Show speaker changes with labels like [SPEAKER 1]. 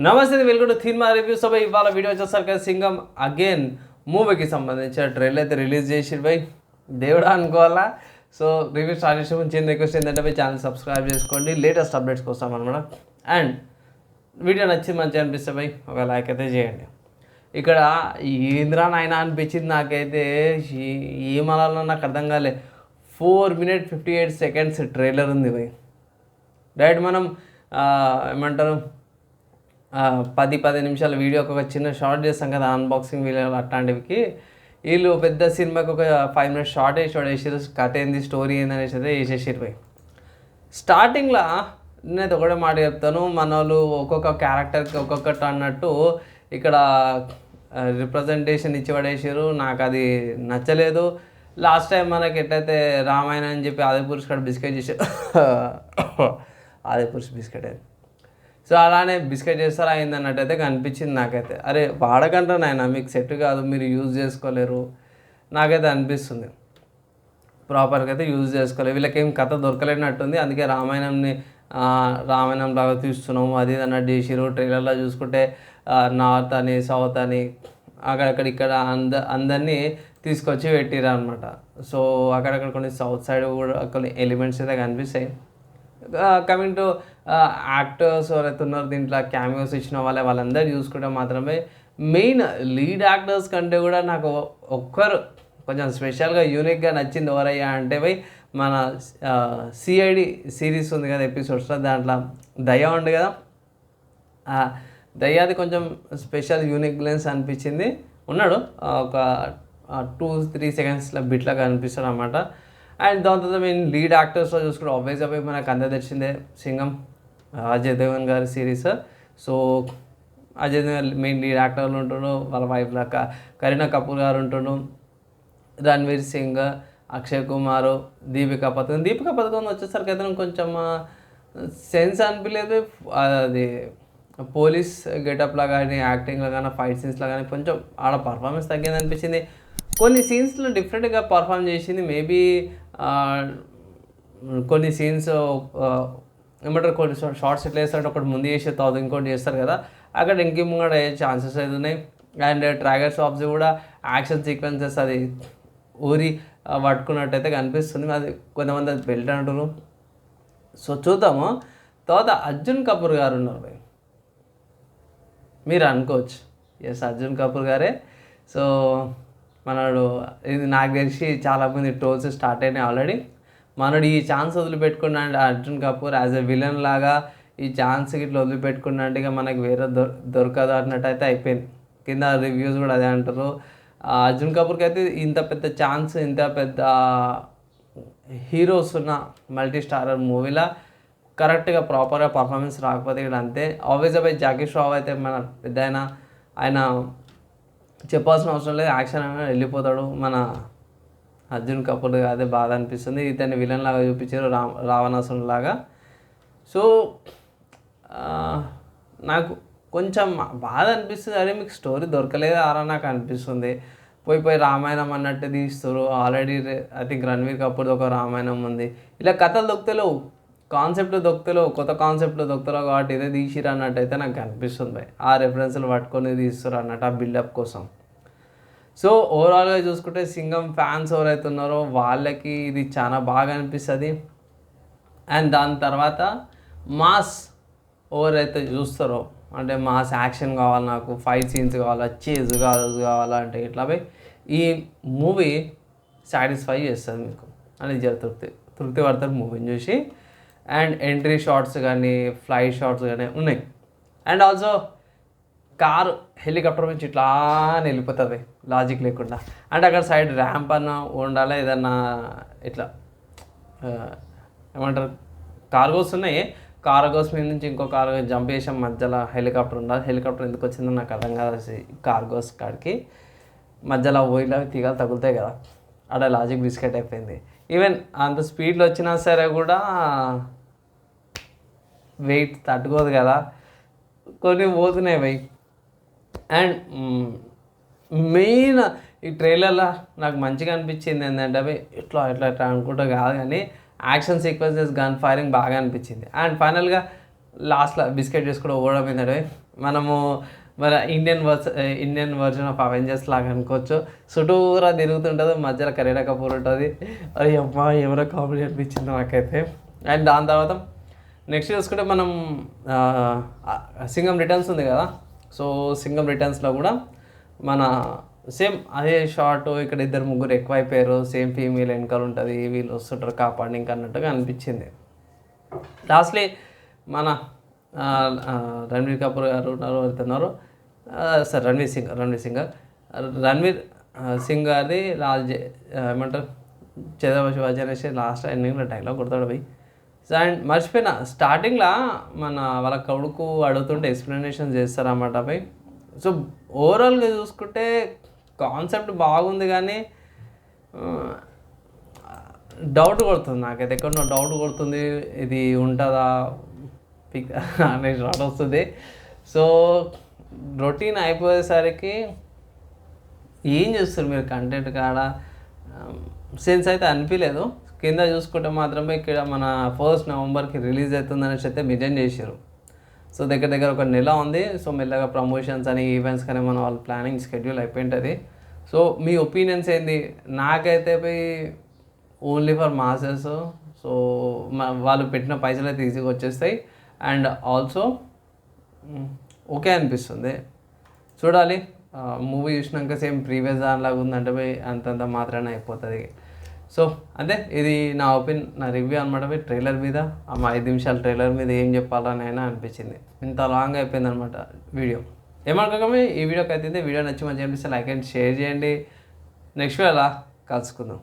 [SPEAKER 1] నమస్తే welcome to cinema review. సభ ఇవాళ video వచ్చేసరికి సింగం అగైన్ మూవీకి సంబంధించిన ట్రైలర్ అయితే రిలీజ్ చేసి బై. దేవుడా అనుకోవాలా? సో రివ్యూ స్టార్ట్ చేసే ముందు చిన్న రిక్వెస్ట్ ఏంటంటే పోయి ఛానల్ సబ్స్క్రైబ్ చేసుకోండి. లేటెస్ట్ అప్డేట్స్ కోసం అనమాట అండ్ వీడియో నచ్చింది మంచిగా అనిపిస్తే బై ఒక లైక్ అయితే చేయండి. ఇక్కడ ఏంద్రా నాయన అనిపించింది నాకైతే. ఈ- ఏమనాలో నాకు అర్థం కాలే. Four minute fifty eight seconds trailer ఉంది బై. డైరెక్ట్ మనం ఏమంటారు? పది పది నిమిషాల వీడియోకి ఒక చిన్న షార్ట్ చేస్తాం కదా అన్బాక్సింగ్ వీడియో అట్లాంటివికి. వీళ్ళు పెద్ద సినిమాకి ఒక ఫైవ్ మినిట్స్ షార్ట్ వేసి షార్ట్ వేసారు కథ ఏంది స్టోరీ ఏంది అనేసి అయితే వేసేసారు పోయి. స్టార్టింగ్లో నేనైతే ఒకటే మాట చెప్తాను మన వాళ్ళు ఒక్కొక్క క్యారెక్టర్కి ఒక్కొక్కటి అన్నట్టు ఇక్కడ రిప్రజెంటేషన్ ఇచ్చి పడేసారు నాకు అది నచ్చలేదు. లాస్ట్ టైం మనకి ఎట్లయితే రామాయణ అని చెప్పి ఆదిపురుష్ కాడ బిస్కెట్ చేసారు ఆదిపురుష్ బిస్కెట్ అది. సో అలానే బిస్కెట్ చేస్తారా అయింది అన్నట్టయితే కనిపించింది నాకైతే. అరే వాడకంటే నాయన మీకు సెట్ కాదు మీరు యూజ్ చేసుకోలేరు. నాకైతే అనిపిస్తుంది. ప్రాపర్గా అయితే యూజ్ చేసుకోలేదు. వీళ్ళకి ఏం కథ దొరకలేనట్టుంది. అందుకే రామాయణంని రామాయణం లాగా తీస్తున్నాము అది అన్నట్టు చేసిరు ట్రైలర్లో చూసుకుంటే నార్త్ అని సౌత్ అని అక్కడక్కడ ఇక్కడ అంద అందరినీ తీసుకొచ్చి పెట్టిరు అనమాట సో అక్కడక్కడ కొన్ని సౌత్ సైడ్ కూడా కొన్ని ఎలిమెంట్స్ అయితే కనిపిస్తాయి. కమింగ్ టు యాక్టర్స్ ఎవరైతే ఉన్నారో దీంట్లో క్యామియోస్ ఇచ్చిన వాళ్ళే వాళ్ళందరూ చూసుకుంటే మాత్రమే మెయిన్ లీడ్ యాక్టర్స్ కంటే కూడా నాకు ఒక్కరు కొంచెం స్పెషల్గా యూనిక్గా నచ్చింది ఎవరయ్యా అంటే పోయి మన సిఐడి సిరీస్ ఉంది కదా ఎపిసోడ్స్లో దాంట్లో దయ ఉంది కదా. దయ్యాది కొంచెం స్పెషల్ యూనిక్ లెన్స్ అనిపించింది. ఉన్నాడు ఒక టూ త్రీ సెకండ్స్లో బిట్లా కనిపిస్తాడు అనమాట అండ్ దాని తర్వాత మేము లీడ్ యాక్టర్స్లో చూసుకుంటే ఆబ్వియస్గా పోయి మనకు అందరు తెచ్చిందే సింగం. అజయ్ దేవన్ గారి series so Ajay Devgn main lead యాక్టర్లు ఉంటుండు. వాళ్ళ వైఫ్ లాక కరీనా కపూర్ గారు ఉంటుండు. రణ్వీర్ సింగ్ అక్షయ్ కుమార్ దీపికా పథకం. దీపికా పథకం వచ్చేసరికి అయితే కొంచెం సెన్స్ అనిపించలేదు అది పోలీస్ గెటప్లో కానీ యాక్టింగ్లో కానీ ఫైట్ సీన్స్లో కానీ కొంచెం ఆడ పర్ఫార్మెన్స్ తగ్గింది అనిపించింది. కొన్ని సీన్స్లో డిఫరెంట్గా పర్ఫామ్ చేసింది. మేబీ కొన్ని సీన్స్ ఏమంటారు కొన్ని షార్ట్స్ ఎట్లా వేస్తారంటే ఒకటి ముందు చేసే తర్వాత ఇంకోటి చేస్తారు కదా. అక్కడ ఇంకే ముంగడ ఛాన్సెస్ అయితే ఉన్నాయి. అండ్ ట్రాగర్ షాప్స్ కూడా యాక్షన్ సీక్వెన్సెస్ అది ఊరి పట్టుకున్నట్టయితే కనిపిస్తుంది. అది కొంతమంది అది బెల్ట్ అంటారు సో చూద్దాము. తర్వాత అర్జున్ కపూర్ గారు ఉన్నారు మీరు. అనుకోవచ్చు. ఎస్ అర్జున్ కపూర్ గారే. సో మనడు ఇది నాకు తెలిసి చాలామంది ట్రోల్స్ స్టార్ట్ అయినాయి ఆల్రెడీ మనడు ఈ chance వదిలిపెట్టుకున్నాడు Arjun Kapoor as a villain లాగా ఈ ఛాన్స్ ఇట్లా వదిలిపెట్టుకున్నాడు ఇక మనకి వేరే దొర దొరకదు అన్నట్టు అయితే అయిపోయింది. కింద రివ్యూస్ కూడా అదే అంటారు. అర్జున్ కపూర్కి అయితే ఇంత పెద్ద ఛాన్స్ ఇంత పెద్ద హీరోస్ ఉన్న మల్టీ స్టారర్ మూవీలో కరెక్ట్గా ప్రాపర్గా పర్ఫార్మెన్స్ రాకపోతే ఇక్కడ అంతే. ఆల్వేజ్ పోయి జాకీ షావ్ అయితే మన పెద్ద ఆయన ఆయన చెప్పాల్సిన అవసరం లేదు. యాక్షన్ అయినా వెళ్ళిపోతాడు మన అర్జున్ కపూర్ అదే బాధ అనిపిస్తుంది. ఇతన్ని విలన్ లాగా చూపించారు రా రావణాసుని లాగా. సో నాకు కొంచెం బాధ అనిపిస్తుంది. అరే మీకు స్టోరీ దొరకలేదు? అలా నాకు అనిపిస్తుంది. పోయి పోయి రామాయణం అన్నట్టు తీస్తారు already I think Ranveer Kapoor ఒక రామాయణం ఉంది. ఇలా కథలు దొక్కుతలేవు. కాన్సెప్ట్ దొక్కుతలేవు. కొత్త కాన్సెప్ట్ దొక్కుతలేవు కాబట్టి ఇదే తీసిరు అన్నట్టు అయితే నాకు అనిపిస్తుంది. ఆ రెఫరెన్స్లు పట్టుకొని తీస్తారు అన్నట్టు ఆ బిల్డప్ కోసం. సో ఓవరాల్గా చూసుకుంటే సింగం ఫ్యాన్స్ ఎవరైతే ఉన్నారో వాళ్ళకి ఇది చాలా బాగా అనిపిస్తుంది. అండ్ దాని తర్వాత మాస్ ఎవరైతే చూస్తారో అంటే మాస్ యాక్షన్ కావాలి నాకు ఫైట్ సీన్స్ కావాలా చేజ్ కావాలి కావాలా అంటే ఇట్లా పోయి ఈ మూవీ సాటిస్ఫై చేస్తుంది మీకు. అని జర తృప్తి తృప్తి పడతారు మూవీని చూసి. అండ్ ఎంట్రీ షార్ట్స్ కానీ ఫ్లైట్ షార్ట్స్ కానీ ఉన్నాయి. అండ్ ఆల్సో కారు హెలికాప్టర్ నుంచి ఇట్లా వెళ్ళిపోతుంది లాజిక్ లేకుండా. అంటే అక్కడ సైడ్ ర్యాంప్ అన్న ఉండాలి ఏదన్నా ఇట్లా ఏమంటారు కార్గోస్ ఉన్నాయి. కార్గోస్ మీద నుంచి ఇంకో కార్గో జంప్ చేసాం మధ్యలో హెలికాప్టర్ ఉండాలి. హెలికాప్టర్ ఎందుకు వచ్చిందో నాకు అర్థం కాదు కార్గోస్ కాడికి. మధ్యలో పోయిలా తీగలు తగులుతాయి కదా అక్కడ లాజిక్ బిస్కెట్ అయిపోయింది. ఈవెన్ అంత స్పీడ్లో వచ్చినా సరే కూడా వెయిట్ తట్టుకోదు కదా. కొన్ని పోతున్నాయి వెయిట్ అండ్ మెయిన్ ఈ ట్రైలర్లో నాకు మంచిగా అనిపించింది ఏంటంటే అవి ఇట్లా ఇట్లా ఇట్లా అనుకుంటా కాదు కానీ యాక్షన్ సీక్వెన్సెస్ గన్ ఫైరింగ్ బాగా అనిపించింది. అండ్ ఫైనల్గా లాస్ట్లో బిస్కెట్ చేసుకుంటూ ఓడడం ఏంటంటే మనము మన ఇండియన్ వర్స్ ఇండియన్ వర్జన్ ఆఫ్ అవెంజర్స్ లాగా అనుకోవచ్చు. చుట్టూరా తిరుగుతుంటుంది మధ్యలో కరీనా కపూర్ ఉంటుంది. అది అమ్మా ఎవరో కామెడీ అనిపించింది నాకైతే. అండ్ దాని తర్వాత నెక్స్ట్ చూసుకుంటే మనం సింగం రిటర్న్స్ ఉంది కదా? సో సింగం రిటర్న్స్లో కూడా మన సేమ్ అదే షార్ట్ ఇక్కడ ఇద్దరు ముగ్గురు ఎక్కువ అయిపోయారు సేమ్ ఫీమేల్ వెనకాల ఉంటుంది వీళ్ళు వస్తుంటారు కాపాడి ఇంకా అన్నట్టుగా అనిపించింది. లాస్ట్లీ మన రణవీర్ రణ్వీర్ కపూర్ గారు ఉన్నారు వెళ్తున్నారు సార్ రణ్వీర్ సింగ్ రణ్వీర్ సింగ్ రణవీర్ రణ్వీర్ సింగ్ గారిది లాస్ట్ ఏమంటారు? చదవ శివాజీ అనేసి లాస్ట్ ఎండింగ్లో డైలాగ్ కొడతాడు పోయి. అండ్ మర్చిపోయిన. స్టార్టింగ్లో మన వాళ్ళ కొడుకు అడుగుతుంటే ఎక్స్ప్లెనేషన్ చేస్తారన్నమాట అవి సో ఓవరాల్గా చూసుకుంటే కాన్సెప్ట్ బాగుంది కానీ డౌట్ కొడుతుంది నాకైతే. ఎక్కడో డౌట్ కొడుతుంది ఇది ఉంటుందా? పిక్ అనే షాట్ వస్తుంది. సో రొటీన్ అయిపోయేసరికి ఏం చేస్తారు మీరు? కంటెంట్ కాడ? సెన్స్ అయితే అనిపించలేదు కింద చూసుకుంటే మాత్రమే ఇక్కడ మన ఫస్ట్ నవంబర్కి రిలీజ్ అవుతుందని అయితే మెజెన్ చేశారు. సో దగ్గర దగ్గర ఒక నెల ఉంది. సో మెల్లగా ప్రమోషన్స్ అని ఈవెంట్స్ కానీ మన వాళ్ళ ప్లానింగ్ షెడ్యూల్ అయిపోయింటుంది. సో మీ ఒపీనియన్స్ ఏంది? నాకైతే పోయి ఓన్లీ ఫర్ మాసెస్ సో వాళ్ళు పెట్టిన పైసలు అయితే ఈజీగా వచ్చేస్తాయి. అండ్ ఆల్సో ఓకే అనిపిస్తుంది. చూడాలి. మూవీ చూసినాక సేమ్ ప్రీవియస్ దానిలాగా ఉందంటే పోయి అంతంత మాత్రమే అయిపోతుంది. సో అదే ఇది నా ఒపీనియన్ నా రివ్యూ అనమాట ట్రైలర్ మీద ఆ మా ఐదు నిమిషాల ట్రైలర్ మీద ఏం చెప్పాలని అయినా అనిపించింది. ఇంత లాంగ్ అయిపోయింది అనమాట వీడియో. ఏమనుకోకమే ఈ వీడియోకి అయితే వీడియో నచ్చి మంచిగా అనిపిస్తే లైక్ అండ్ షేర్ చేయండి. నెక్స్ట్ వేళ కలుసుకుందాం.